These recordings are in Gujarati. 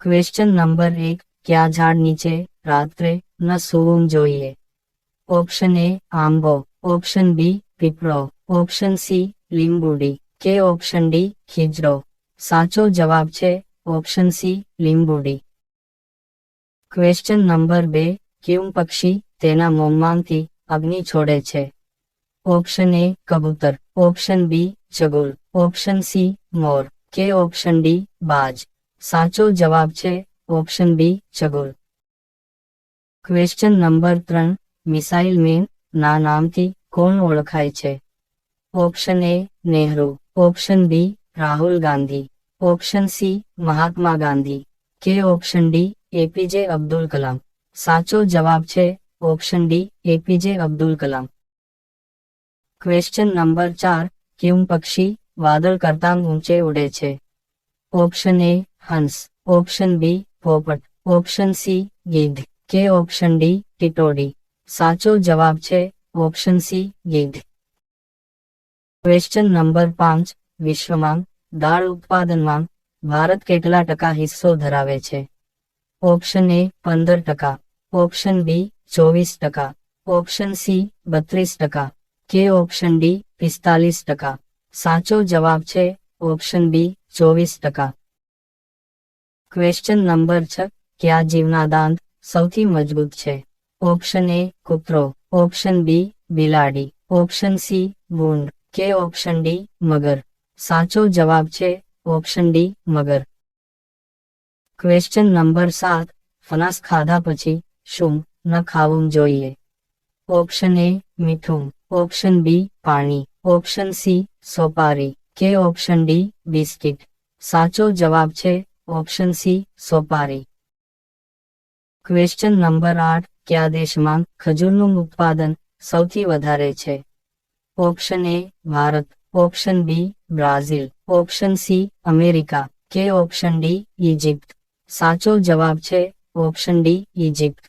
ક્વેશ્ચન નંબર એક કયા ઝાડ નીચે રાત્રે ન સૂવું જોઈએ ઓપ્શન એ આંબો ઓપ્શન બી પીપળો ઓપ્શન સી લીંબુડી કે ઓપ્શન ડી ખીજડો સાચો જવાબ છે ઓપ્શન સી લીંબુડી ક્વેશ્ચન નંબર બે કયું પક્ષી તેના મોંમાંથી અગ્નિ છોડે છે ઓપ્શન એ કબૂતર ઓપ્શન બી ચગુલ ઓપ્શન સી મોર કે ઓપ્શન ડી બાજ સાચો જવાબ છે ઓપ્શન બી, ચગોલ. ક્વેશ્ચન નંબર ત્રણ, મિસાઇલ મેન, ના નામથી કોણ ઓળખાય છે? Option A Nehru. Option B Rahul Gandhi. Option C Mahatma Gandhi. કે option D APJ Abdul Kalam. સાચો જવાબ છે option D APJ Abdul Kalam. Question number ચાર કયું પક્ષી વાદળ કરતાં ઊંચે ઉડે છે? ઓપ્શન એ હંસ ઓપ્શન બી પોપટ ઓપ્શન સી ગીધ કે ઓપ્શન ડી ટીટોડી સાચો જવાબ છે ઓપ્શન સી ગીધ ક્વેશ્ચન નંબર પાંચ. વિશ્વમાં દાળ ઉત્પાદનમાં ભારત કેટલા ટકા હિસ્સો ધરાવે છે? ઓપ્શન એ પંદર ટકા. ઓપ્શન બી ચોવીસ ટકા. ઓપ્શન સી બત્રીસ ટકા. કે ઓપ્શન ડી પિસ્તાલીસ ટકા. સાચો જવાબ છે ઓપ્શન બી ચોવીસ ટકા. ક્વેશ્ચન નંબર છ. ક્યાં જીવના દાંત સૌથી મજબૂત છે? ઓપ્શન એ કૂતરો. ઓપ્શન બી બિલાડી. ઓપ્શન સી બુંડ કે ઓપ્શન ડી મગર. સાચો જવાબ છે ઓપ્શન ડી મગર. ક્વેશ્ચન નંબર સાત. ફનાસ ખાધા પછી શું ન ખાવું જોઈએ? ઓપ્શન એ મીઠું. ઓપ્શન બી પાણી. ઓપ્શન સી સોપારી. કે ઓપ્શન ડી બિસ્કિટ. સાચો જવાબ છે ઓપ્શન સી સોપારી ક્વેશ્ચન નંબર આઠ, કયા દેશમાં ખજૂરનું ઉત્પાદન સૌથી વધારે છે? Option A Bharat. Option B Brazil. Option C America. કે ઓપ્શન ડી ઇજિપ્ત સાચો જવાબ છે option D Egypt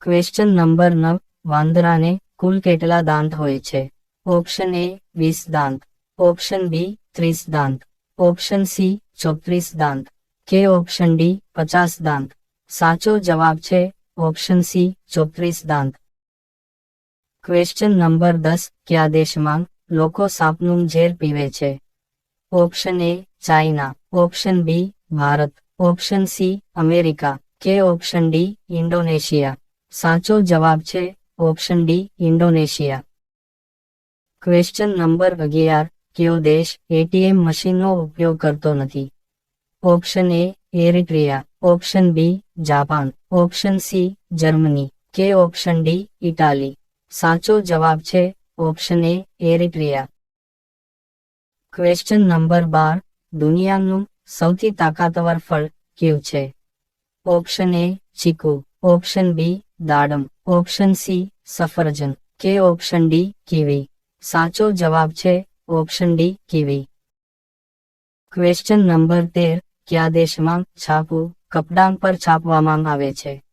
question number નવ, વાંદરાને કુલ કેટલા દાંત હોય છે? ઓપ્શન એ વીસ દાંત. ઓપ્શન બી ત્રીસ દાંત. ઓપ્શન સી, ચોત્રીસ દાંત. કે ઓપ્શન ડી, પચાસ દાંત. સાચો જવાબ છે, ઓપ્શન સી, ચોત્રીસ દાંત. ક્વેશ્ચન નંબર દસ, કયા દેશમાં લોકો સાપનું ઝેર પીવે છે? Option A, China. Option B, Bharat. Option C, America. કે ઓપ્શન ડી, ઇન્ડોનેશિયા. સાચો જવાબ છે, option D, Indonesia. Question number અગિયાર કયો દેશ એટીએમ મશીનનો ઉપયોગ કરતો નથી. Option A Eritrea, option B Japan, option C Germany, કે ઓપ્શન ડી ઇટાલી. સાચો જવાબ છે option A Eritrea. Question number બાર, દુનિયાનું સૌથી તાકાતવર ફળ કયું છે? ઓપ્શન એ ચીકુ, ઓપ્શન બી દાડમ, ઓપ્શન સી સફરજન, કે ઓપ્શન ડી કીવી. સાચો જવાબ છે option D kiwi question number તેર, કયા દેશમાં છાપું કપડાં પર છાપવામાં આવે છે?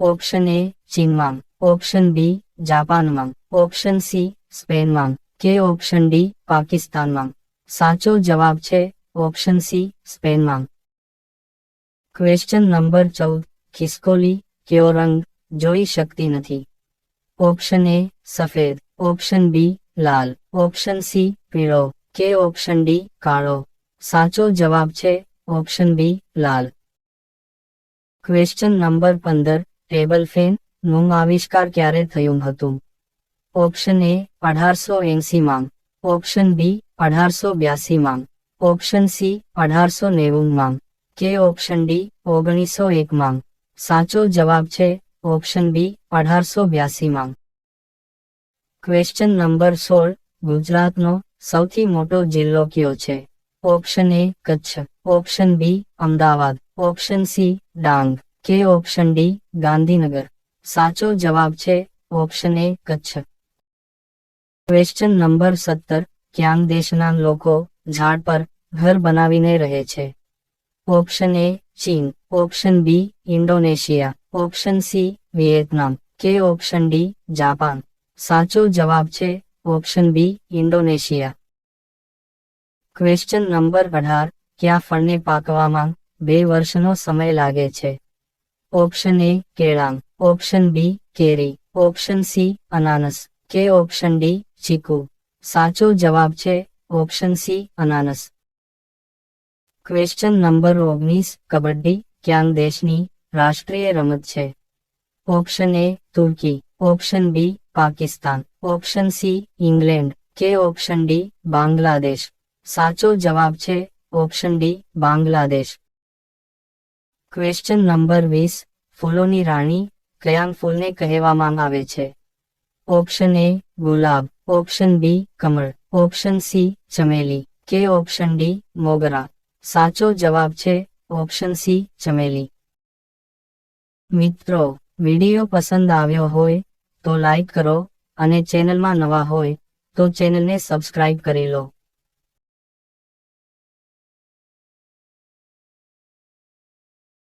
ઓપ્શન એ ચીનમાં. ઓપ્શન બી જાપાનમાં. ઓપ્શન સી સ્પેનમાં. કે ઓપ્શન ડી પાકિસ્તાનમાં. સાચો જવાબ છે ઓપ્શન સી સ્પેનમાં. ક્વેશ્ચન નંબર ચૌદ, ખિસકોલી કયો રંગ જોઈ શકતી નથી? ઓપ્શન એ સફેદ. ઓપ્શન બી લાલ. ઓપ્શન સી પીળો. કે ઓપ્શન ડી કાળો. સાચો જવાબ છે ઓપ્શન બી લાલ. ક્વેશ્ચન નંબર પંદર ટેબલ ફેનનું આવિષ્કાર ક્યારે થયું હતું? ઓપ્શન એ અઢારસો એંસી માં. ઓપ્શન બી અઢારસો બ્યાસી માં. ઓપ્શન સી અઢારસો નેવું માં. કે ઓપ્શન ડી ઓગણીસો એક માં. સાચો જવાબ છે ઓપ્શન બી અઢારસો બ્યાસી માં. ક્વેશ્ચન નંબર સોળ, ગુજરાતનો સૌથી મોટો જિલ્લો કયો છે? Option A Kutch. Option B Ahmedabad. Option C Dang. કે ઓપ્શન ડી ગાંધીનગર. સાચો જવાબ છે option A Kutch. Question number સત્તર, ક્યાંક દેશના લોકો ઝાડ પર ઘર બનાવીને રહે છે? ઓપ્શન એ ચીન. Option B Indonesia. Option C Vietnam. કે ઓપ્શન ડી જાપાન. સાચો જવાબ છે option B, Indonesia. Question number અઢાર, ક્યાં ફળને પાકવામાં બે વર્ષનો સમય લાગે છે? ઓપ્શન એ કેળાં. ઓપ્શન બી કેરી. ઓપ્શન સી અનાનસ. કે ઓપ્શન ડી ચીકુ. સાચો જવાબ છે ઓપ્શન સી અનાનસ. ક્વેશ્ચન નંબર ઓગણીસ, કબડ્ડી, ક્યાં દેશની રાષ્ટ્રીય રમત છે? Option A Turkey. Option B Pakistan option C England કે ઓપ્શન ડી બાંગ્લાદેશ. સાચો જવાબ છે option D Bangladesh. Question number વીસ, ફૂલોની રાણી કયા ફૂલને કહેવામાં આવે છે? ઓપ્શન એ ગુલાબ. ઓપ્શન બી કમળ. ઓપ્શન સી ચમેલી. કે ઓપ્શન ડી મોગરા. સાચો જવાબ છે ઓપ્શન સી ચમેલી. મિત્રો, વીડિયો પસંદ આવ્યો હોય તો લાઈક કરો અને ચેનલમાં નવા હોય તો ચેનલને સબસ્ક્રાઇબ કરી લો.